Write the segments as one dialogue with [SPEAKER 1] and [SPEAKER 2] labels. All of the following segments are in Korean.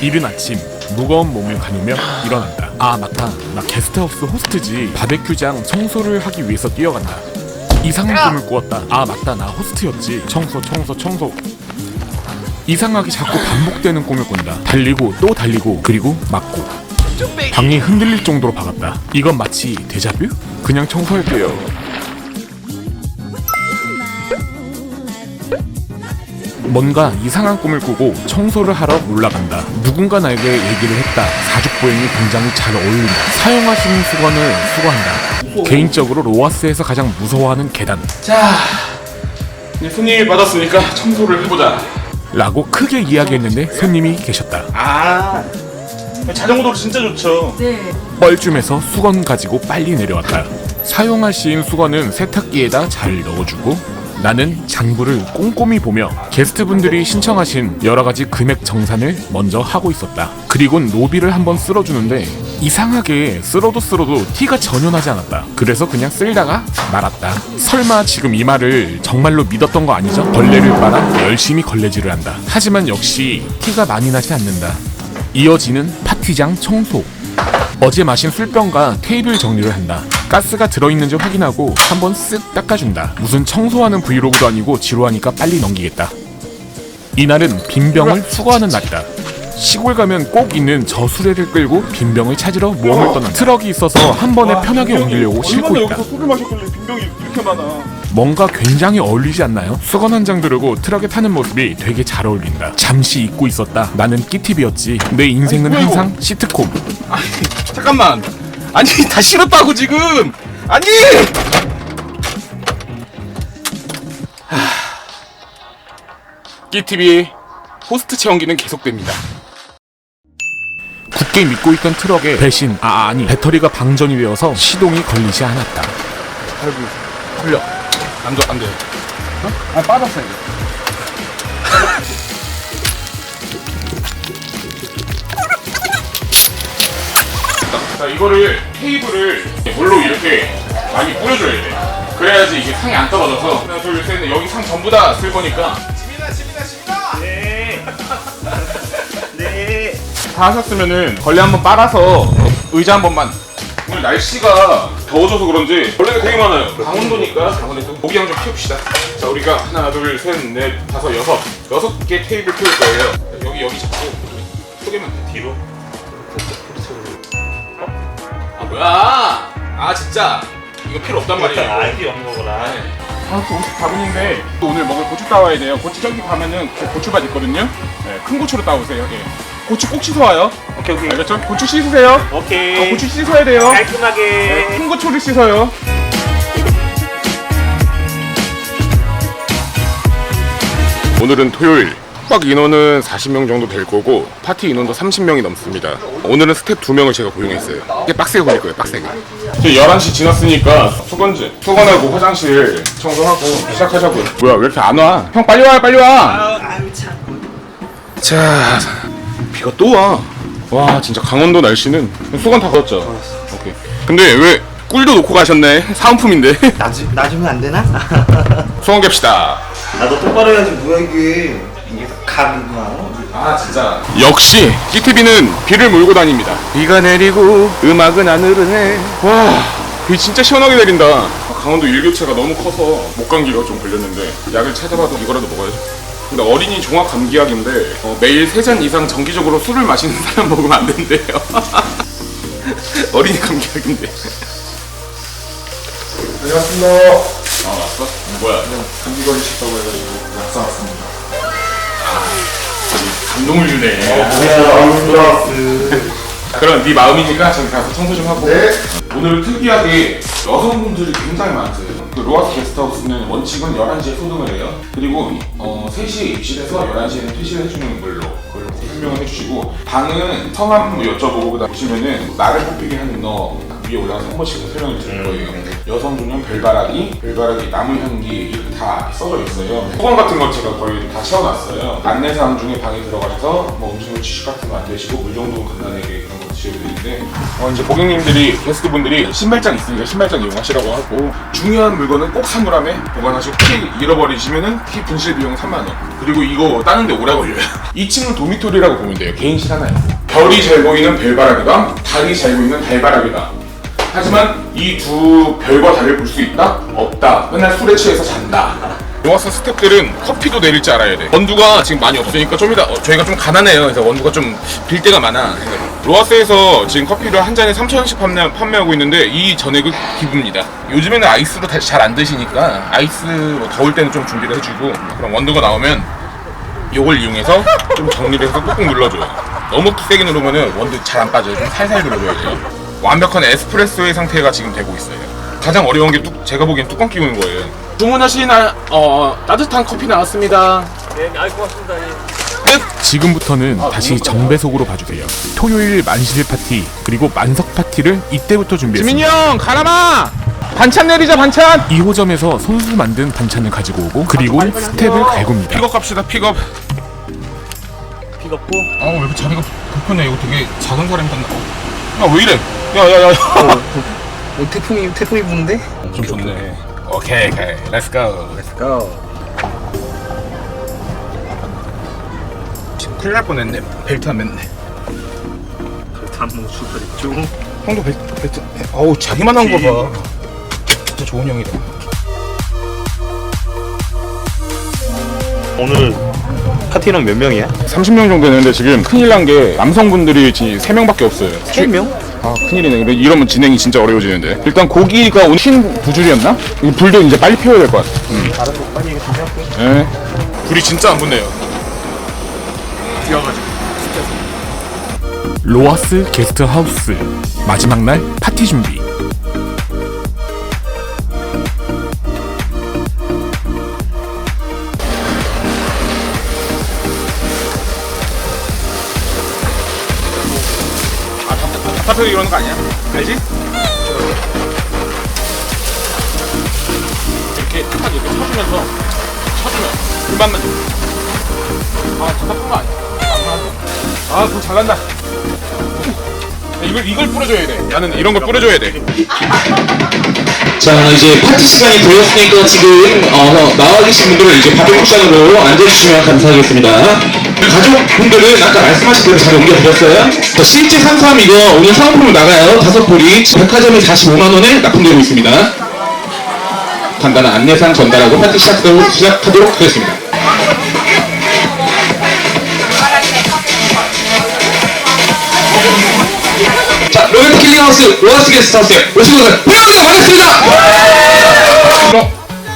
[SPEAKER 1] 이른 아침 무거운 몸을 가누며 일어난다. 아 맞다. 나 게스트하우스 호스트지. 바베큐장 청소를 하기 위해서 뛰어간다. 이상한 꿈을 꾸었다. 아 맞다. 나 호스트였지. 청소 청소 청소. 이상하게 자꾸 반복되는 꿈을 꾼다. 달리고 또 달리고 그리고 맞고. 방이 흔들릴 정도로 박았다. 이건 마치 데자뷰? 그냥 청소할게요. 뭔가 이상한 꿈을 꾸고 청소를 하러 올라간다. 누군가 나에게 얘기를 했다. 사족보행이 굉장히 잘 어울린다. 사용하시는 수건을 수거한다. 개인적으로 로아스에서 가장 무서워하는 계단.
[SPEAKER 2] 자, 이제 손님이 받았으니까 청소를 해보자.
[SPEAKER 1] 라고 크게 이야기했는데 손님이 계셨다.
[SPEAKER 2] 아, 자전거도 진짜 좋죠.
[SPEAKER 1] 뻘쭘해서 수건 가지고 빨리 내려왔다. 사용할 시인 수건은 세탁기에다 잘 넣어주고 나는 장부를 꼼꼼히 보며 게스트분들이 신청하신 여러 가지 금액 정산을 먼저 하고 있었다. 그리곤 노비를 한번 쓸어주는데 이상하게 쓸어도 쓸어도 티가 전혀 나지 않았다. 그래서 그냥 쓸다가 말았다. 설마 지금 이 말을 정말로 믿었던 거 아니죠? 벌레를 빨아 열심히 걸레질을 한다. 하지만 역시 티가 많이 나지 않는다. 이어지는 파티장 청소. 어제 마신 술병과 테이블 정리를 한다. 가스가 들어있는지 확인하고 한번 쓱 닦아준다. 무슨 청소하는 브이로그도 아니고 지루하니까 빨리 넘기겠다. 이날은 빈병을 수거하는 날이다. 시골 가면 꼭 있는 저 수레를 끌고 빈병을 찾으러 모험을 떠난다. 트럭이 있어서 한 번에 편하게 옮기려고 싣고 있다.
[SPEAKER 2] 술을 마셨길래 빈병이 이렇게 많아.
[SPEAKER 1] 뭔가 굉장히 어울리지 않나요? 수건 한 장 들고 트럭에 타는 모습이 되게 잘 어울린다. 잠시 잊고 있었다. 나는 끼팁이었지. 내 인생은 항상 시트콤.
[SPEAKER 2] 잠깐만. 아니, 다 싫었다고 지금. 아니. 끼TV 호스트 체험기는 계속됩니다.
[SPEAKER 1] 굳게 믿고 있던 트럭에 배신, 아 아니 배터리가 방전이 되어서 시동이 걸리지 않았다.
[SPEAKER 2] 아이고, 걸려. 안 돼, 안 돼. 어? 아, 빠졌어 이제. 자, 이거를 테이블을 물로 이렇게 많이 뿌려줘야 돼. 그래야지 이게 상이 안 떨어져서 하나, 둘, 셋, 넷 여기 상 전부 다 쓸 거니까. 집이다, 집이다, 집이다. 네. 네. 다 하셨으면은 걸레 한번 빨아서 의자 한 번만. 오늘 날씨가 더워져서 그런지 벌레가 되게 많아요. 강원도니까 강원에도 모기향 좀 피웁시다. 자, 우리가 하나, 둘, 셋, 넷, 다섯, 여섯, 여섯 개 테이블 피울 거예요. 여기 여기 잡고 쪼개면 돼 뒤로. 아 뭐야? 아 진짜 이거 필요 없단 말이에요.
[SPEAKER 3] 알기 없는 거구나.
[SPEAKER 2] 아, 또 54분인데 또 오늘 먹을 고추 따와야 돼요. 고추 저기 가면은 그 고추밭 있거든요. 네, 큰 고추로 따오세요. 예. 고추 꼭 씻어와요.
[SPEAKER 3] 오케이 오케이.
[SPEAKER 2] 알겠죠? 고추 씻으세요.
[SPEAKER 3] 오케이.
[SPEAKER 2] 어, 고추 씻어야 돼요. 네,
[SPEAKER 3] 깔끔하게.
[SPEAKER 2] 큰 고추를 씻어요. 오늘은 토요일. 숙박 인원은 40명 정도 될 거고 파티 인원도 30명이 넘습니다. 오늘은 스텝 2명을 제가 고용했어요. 이게 빡세게 걸릴 거예요, 빡세게. 저 11시 지났으니까 수건지, 수건하고 화장실 청소하고 시작하자고요. 뭐야, 왜 이렇게 안 와? 형 빨리 와, 빨리 와! 자, 비가 또 와. 와, 진짜 강원도 날씨는 수건 다 걸었죠? 오케이. 근데 왜 꿀도 놓고 가셨네? 사은품인데.
[SPEAKER 3] 나주 나주면 안 되나?
[SPEAKER 2] 수건 갭시다.
[SPEAKER 3] 나도 똑바로 해야지 뭐야 이게. 감이구나.
[SPEAKER 2] 아 진짜 역시 CTV는 비를 몰고 다닙니다 비가 내리고 음악은 안 흐르네 와비 진짜 시원하게 내린다 강원도 일교차가 너무 커서 목감기가 좀 걸렸는데 약을 찾아봐도 이거라도 먹어야죠 근데 어린이 종합 감기약인데 어, 매일 세 잔 이상 정기적으로 술을 마시는 사람 먹으면 안 된대요 어린이 감기약인데
[SPEAKER 4] 안녕하십니까.
[SPEAKER 2] 아 왔어? 뭐야
[SPEAKER 4] 감기 걸리셨다고 해가지고 약사 왔습니다.
[SPEAKER 2] 감동을 주네.
[SPEAKER 4] 플러스.
[SPEAKER 2] 그럼 네 마음이니까 저기 가서 청소 좀 하고.
[SPEAKER 4] 네.
[SPEAKER 2] 오늘은 특이하게 여성분들이 굉장히 많으세요. 그 로아스 게스트하우스는 원칙은 11시에 소등을 해요. 그리고 어, 3시에 입실해서 11시에는 퇴실을 해주는 걸로 그걸 꼭 설명을 해주시고 방은 성함 여쭤보고 그다음 보시면은 나를 뽑히게 하는 너 위에 올라가서 한 번씩 설명을 드릴 거예요 여성 중년 별바라기, 별바라기 나무 향기 이렇게 다 써져 있어요. 소금 같은 건 제가 거의 다 채워놨어요. 안내사항 중에 방에 들어가셔서 뭐 음식물 취식 같은 거 안 되시고 물 정도 간단하게 그런 거 지어져 있는데 어, 이제 고객님들이 게스트분들이 신발장 있으니까 신발장 이용하시라고 하고 중요한 물건은 꼭 사물함에 보관하시고 키 잃어버리시면은 키 분실 비용 3만 원. 그리고 이거 따는데 오래 걸려요. 2층은 도미토리라고 보면 돼요. 개인실 하나에. 별이 잘 보이는 별바라기방 달이 잘 보이는 달바라기방 하지만 이 두 별과 달을 볼수 있다? 없다. 맨날 술에 취해서 잔다. 로아스 스탭들은 커피도 내릴 줄 알아야 돼. 원두가 지금 많이 없으니까 좀 이따 어, 저희가 좀 가난해요. 그래서 원두가 좀 빌 때가 많아. 로아스에서 지금 커피를 한 잔에 3,000원씩 판매, 판매하고 있는데 이 전액을 기부입니다. 요즘에는 아이스로 잘안 드시니까 아이스로 더울 때는 좀 준비를 해주고 그럼 원두가 나오면 요걸 이용해서 좀 정리를 해서 꾹꾹 눌러줘요. 너무 세게 누르면은 원두 잘 안 빠져요. 좀 살살 눌러줘야 돼요. 완벽한 에스프레소의 상태가 지금 되고 있어요. 가장 어려운 게 뚝, 제가 보기엔 뚜껑 끼우는 거예요. 주문하신 아, 어, 따뜻한 커피 나왔습니다.
[SPEAKER 1] 지금부터는 다시 정배속으로 봐주세요. 토요일 만실 파티 그리고 만석 파티를 이때부터 준비했습니다.
[SPEAKER 2] 지민이 형, 가라마! 반찬 내리자, 반찬!
[SPEAKER 1] 2호점에서 손수 만든 반찬을 가지고 오고 그리고 스텝을 갈굽니다.
[SPEAKER 2] 픽업 갑시다, 픽업.
[SPEAKER 5] 픽업고
[SPEAKER 2] 아, 왜 이렇게 자리가 불편해? 이거 되게 작은 사람이 탔나? 야, 왜 이래? 야, 야, 야.
[SPEAKER 5] 어, 태풍이 태풍이 부는데?
[SPEAKER 2] 좀 좋네. 오케이, 오케이. 렛츠 고.
[SPEAKER 5] 고
[SPEAKER 2] 지금 큰일 날 뻔했네. 벨트 안 맸네.
[SPEAKER 5] 단무 슈퍼 있죠
[SPEAKER 2] 형도 벨트, 벨트. 어우, 자기만 한 거 봐. 진짜 좋은 형이다.
[SPEAKER 3] 오늘 파티는 몇 명이야?
[SPEAKER 2] 30명 정도 되는데 지금 큰일 난 게 남성분들이 지금 3명밖에 없어요.
[SPEAKER 5] 3명?
[SPEAKER 2] 아 큰일이네. 이러- 이러면 진행이 진짜 어려워지는데. 일단 고기가 오늘 흰두 줄이었나? 이 불도 이제 빨리 피워야 될 것 같아. 음.
[SPEAKER 5] 다른 거 빨리 얘기 좀 해볼게
[SPEAKER 2] 네. 불이 진짜 안 붙네요.
[SPEAKER 1] 로아스 게스트 하우스 마지막 날 파티 준비.
[SPEAKER 2] 아파트 이러는 거 아니야? 알지? 이렇게 탁 이렇게 쳐주면서 쳐주면 불만 나. 아 진짜 뿐거 아니야? 아불 잘난다. 이걸 이걸 뿌려줘야 돼. 나는 이런 걸 뿌려줘야 돼.
[SPEAKER 6] 자 이제 파티 시간이 되었으니까 지금 어, 나와 계신 분들은 이제 바둑 옥상으로 앉아주시면 감사하겠습니다 가족분들은 아까 말씀하신 대로 자리 옮겨드렸어요. 자, 실제 산삼 이거 오늘 상품으로 나가요. 다섯 볼이 백화점에 45만원에 납품되고 있습니다. 간단한 안내상 전달하고 파티 시작하도록, 시작하도록 하겠습니다. 자 로맨틱 킬링하우스 로하스 게스트하우스에 오신 분들 환영합니다 반갑습니다.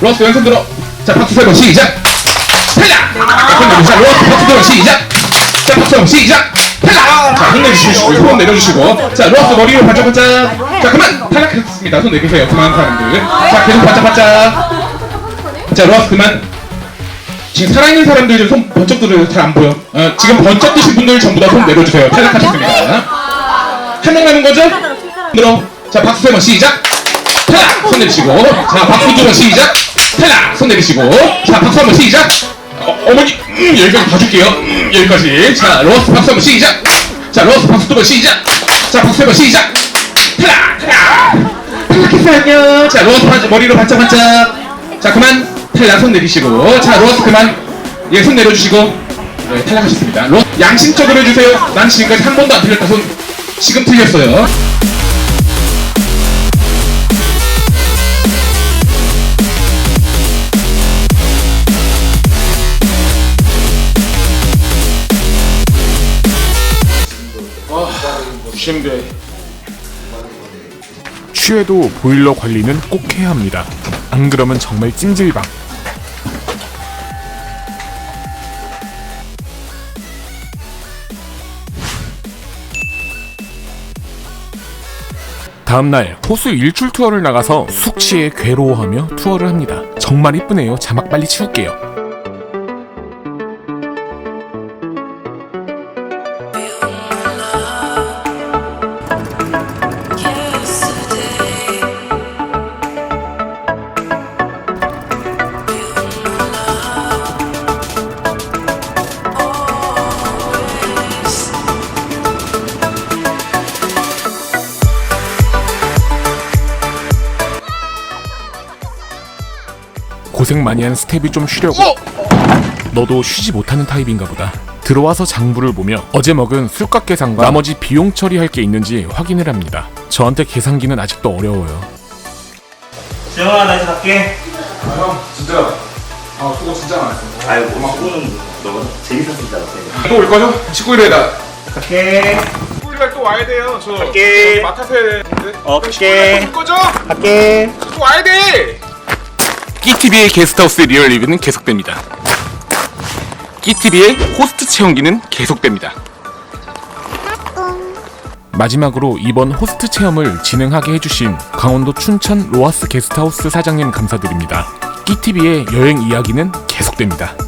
[SPEAKER 6] 로하스 왼손 들어. 자 박수 세번 시작 자 로하스 박수 세번 시작 자 박수 세번 시작 탈락 자 힘내주시고 손 내려주시고 자 로하스 머리를 반짝반짝 자 그만 탈락했습니다 손 내리세요 그만 사람들 자 계속 반짝반짝 자 로하스 그만 지금 살아있는 사람들 좀손 번쩍 들어요 잘안 보여 어, 지금 번쩍 드신 분들 전부 다 손 내려주세요 탈락하셨습니다 한 명 남은 거죠? 들어. 자, 박수 세번 시작. 탈락! 손 내리시고. 자, 박수 두번 시작. 탈락! 손 내리시고. 자, 박수 한번 시작. 어, 어머니, 음, 여기까지 봐줄게요. 음, 여기까지. 자, 로스 박수 한번 시작. 자, 로스 박수 두 번 시작. 자, 박수 세번 시작. 탈락! 탈락! 탈락했어요, 안녕. 자, 로스 반, 머리로 반짝 반짝. 자, 그만. 탈락, 손 내리시고. 자, 로스 그만. 예, 손 내려주시고. 네, 탈락하셨습니다. 로, 양심적으로 해주세요. 난 지금까지 한 번도 안 틀렸다. 손 지금 틀렸어요.
[SPEAKER 2] 부심대.
[SPEAKER 1] 취해도 보일러 관리는 꼭 해야 합니다. 안 그러면 정말 찜질방. 다음날 호수 일출 투어를 나가서 숙취에 괴로워하며 투어를 합니다. 정말 이쁘네요. 자막 빨리 치울게요. 고생 많이 한 스텝이 좀 쉬려고. 너도 쉬지 못하는 타입인가 보다. 들어와서 장부를 보며 어제 먹은 술값 계산과 나머지 비용 처리할 게 있는지 확인을 합니다. 저한테 계산기는 아직도 어려워요.
[SPEAKER 3] 수영아 나 이제 갈게.
[SPEAKER 4] 아, 형 진짜. 아 수고 진짜 많았어.
[SPEAKER 3] 아이고 수고는 너무 재밌었습니다
[SPEAKER 2] 또 올 거죠? 19일에다
[SPEAKER 3] 갈게.
[SPEAKER 2] 19일날 또 와야 돼요 저.
[SPEAKER 3] 갈게.
[SPEAKER 2] 맡아서 해야 되는데.
[SPEAKER 3] 어, 갈게.
[SPEAKER 2] 올 거죠?
[SPEAKER 3] 갈게.
[SPEAKER 2] 또 와야 돼!
[SPEAKER 1] 끼TV의 게스트하우스 리얼 리뷰는 계속됩니다 끼TV의 호스트 체험기는 계속됩니다 마지막으로 이번 호스트 체험을 진행하게 해주신 강원도 춘천 로하스 게스트하우스 사장님 감사드립니다. 끼TV의 여행 이야기는 계속됩니다.